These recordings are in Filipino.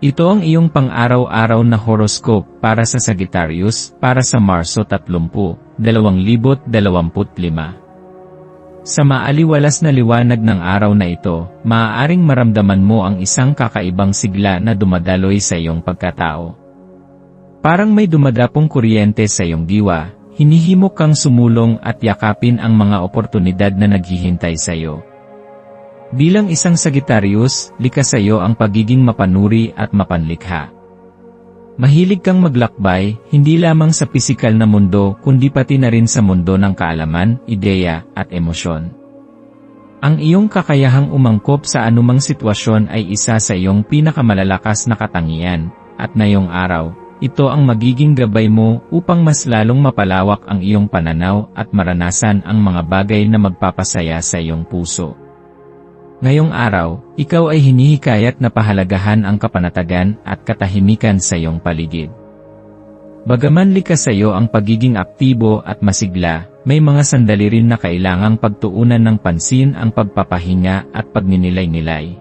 Ito ang iyong pang-araw-araw na horoscope para sa Sagittarius para sa Marso 30, 2025. Sa maaliwalas na liwanag ng araw na ito, maaaring maramdaman mo ang isang kakaibang sigla na dumadaloy sa iyong pagkatao. Parang may dumadapong kuryente sa iyong diwa, hinihimok kang sumulong at yakapin ang mga oportunidad na naghihintay sa iyo. Bilang isang Sagittarius, likas sa iyo ang pagiging mapanuri at mapanlikha. Mahilig kang maglakbay, hindi lamang sa pisikal na mundo kundi pati na rin sa mundo ng kaalaman, ideya, at emosyon. Ang iyong kakayahang umangkop sa anumang sitwasyon ay isa sa iyong pinakamalalakas na katangian, at ngayong araw, ito ang magiging gabay mo upang mas lalong mapalawak ang iyong pananaw at maranasan ang mga bagay na magpapasaya sa iyong puso. Ngayong araw, ikaw ay hinihikayat na pahalagahan ang kapanatagan at katahimikan sa iyong paligid. Bagaman likas sa iyo ang pagiging aktibo at masigla, may mga sandali rin na kailangang pagtuunan ng pansin ang pagpapahinga at pagninilay-nilay.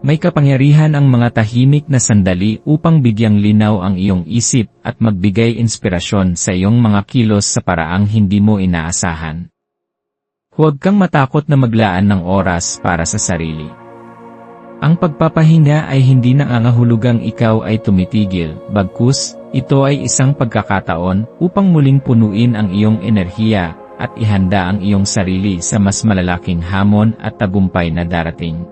May kapangyarihan ang mga tahimik na sandali upang bigyang linaw ang iyong isip at magbigay inspirasyon sa iyong mga kilos sa paraang hindi mo inaasahan. Huwag kang matakot na maglaan ng oras para sa sarili. Ang pagpapahinga ay hindi nangangahulugang ikaw ay tumitigil, bagkus, ito ay isang pagkakataon upang muling punuin ang iyong enerhiya at ihanda ang iyong sarili sa mas malalaking hamon at tagumpay na darating.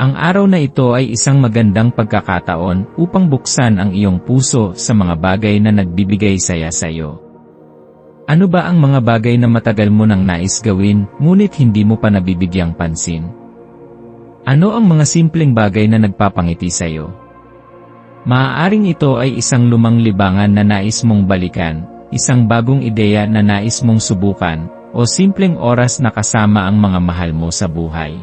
Ang araw na ito ay isang magandang pagkakataon upang buksan ang iyong puso sa mga bagay na nagbibigay saya sa iyo. Ano ba ang mga bagay na matagal mo nang nais gawin, ngunit hindi mo pa nabibigyang pansin? Ano ang mga simpleng bagay na nagpapangiti sa iyo? Maaaring ito ay isang lumang libangan na nais mong balikan, isang bagong ideya na nais mong subukan, o simpleng oras na kasama ang mga mahal mo sa buhay.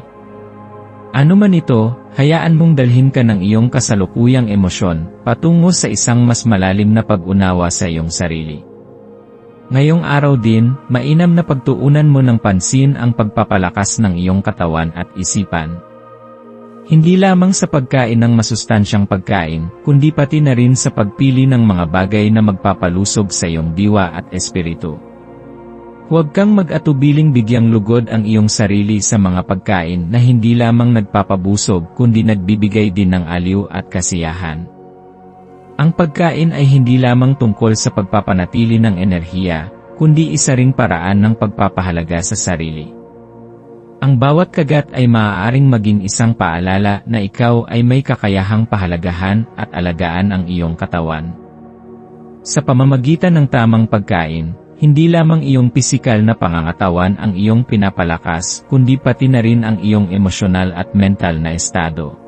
Ano man ito, hayaan mong dalhin ka ng iyong kasalukuyang emosyon, patungo sa isang mas malalim na pag-unawa sa iyong sarili. Ngayong araw din, mainam na pagtuunan mo ng pansin ang pagpapalakas ng iyong katawan at isipan. Hindi lamang sa pagkain ng masustansyang pagkain, kundi pati na rin sa pagpili ng mga bagay na magpapalusog sa iyong diwa at espiritu. Huwag kang mag-atubiling bigyang lugod ang iyong sarili sa mga pagkain na hindi lamang nagpapabusog kundi nagbibigay din ng aliw at kasiyahan. Ang pagkain ay hindi lamang tungkol sa pagpapanatili ng enerhiya, kundi isa ring paraan ng pagpapahalaga sa sarili. Ang bawat kagat ay maaaring maging isang paalala na ikaw ay may kakayahang pahalagahan at alagaan ang iyong katawan. Sa pamamagitan ng tamang pagkain, hindi lamang iyong pisikal na pangangatawan ang iyong pinapalakas, kundi pati na rin ang iyong emosyonal at mental na estado.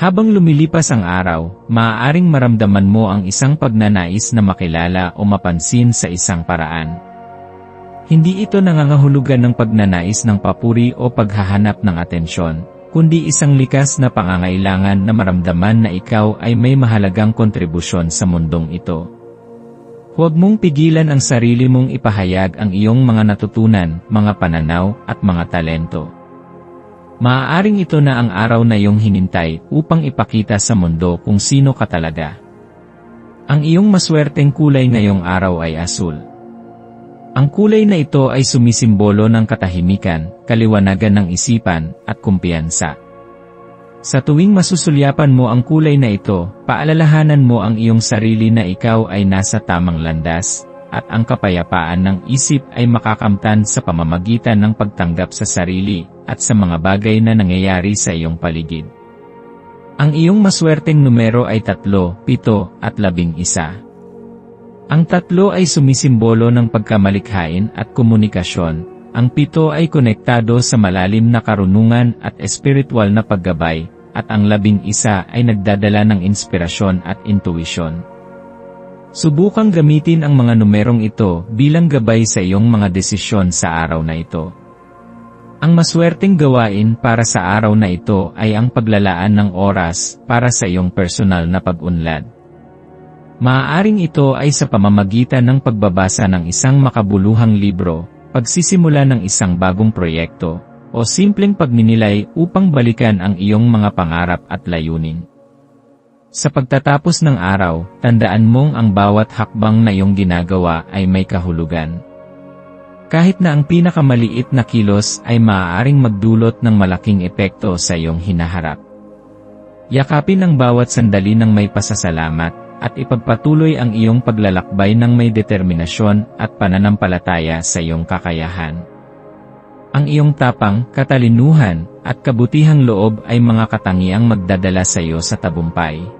Habang lumilipas ang araw, maaaring maramdaman mo ang isang pagnanais na makilala o mapansin sa isang paraan. Hindi ito nangangahulugan ng pagnanais ng papuri o paghahanap ng atensyon, kundi isang likas na pangangailangan na maramdaman na ikaw ay may mahalagang kontribusyon sa mundong ito. Huwag mong pigilan ang sarili mong ipahayag ang iyong mga natutunan, mga pananaw, at mga talento. Maaaring ito na ang araw na iyong hinintay upang ipakita sa mundo kung sino ka talaga. Ang iyong maswerteng kulay ngayong araw ay asul. Ang kulay na ito ay sumisimbolo ng katahimikan, kaliwanagan ng isipan, at kumpiyansa. Sa tuwing masusulyapan mo ang kulay na ito, paalalahanan mo ang iyong sarili na ikaw ay nasa tamang landas, at ang kapayapaan ng isip ay makakamtan sa pamamagitan ng pagtanggap sa sarili at sa mga bagay na nangyayari sa iyong paligid. Ang iyong maswerteng numero ay tatlo, pito, at labing isa. Ang tatlo ay sumisimbolo ng pagkamalikhain at komunikasyon, ang pito ay konektado sa malalim na karunungan at espiritual na paggabay, at ang labing isa ay nagdadala ng inspirasyon at intuisyon. Subukang gamitin ang mga numerong ito bilang gabay sa iyong mga desisyon sa araw na ito. Ang maswerteng gawain para sa araw na ito ay ang paglalaan ng oras para sa iyong personal na pag-unlad. Maaaring ito ay sa pamamagitan ng pagbabasa ng isang makabuluhang libro, pagsisimula ng isang bagong proyekto, o simpleng pagninilay upang balikan ang iyong mga pangarap at layunin. Sa pagtatapos ng araw, tandaan mong ang bawat hakbang na iyong ginagawa ay may kahulugan. Kahit na ang pinakamaliit na kilos ay maaaring magdulot ng malaking epekto sa iyong hinaharap. Yakapin ang bawat sandali ng may pasasalamat, at ipagpatuloy ang iyong paglalakbay ng may determinasyon at pananampalataya sa iyong kakayahan. Ang iyong tapang, katalinuhan, at kabutihang loob ay mga katangiang magdadala sa iyo sa tabumpay.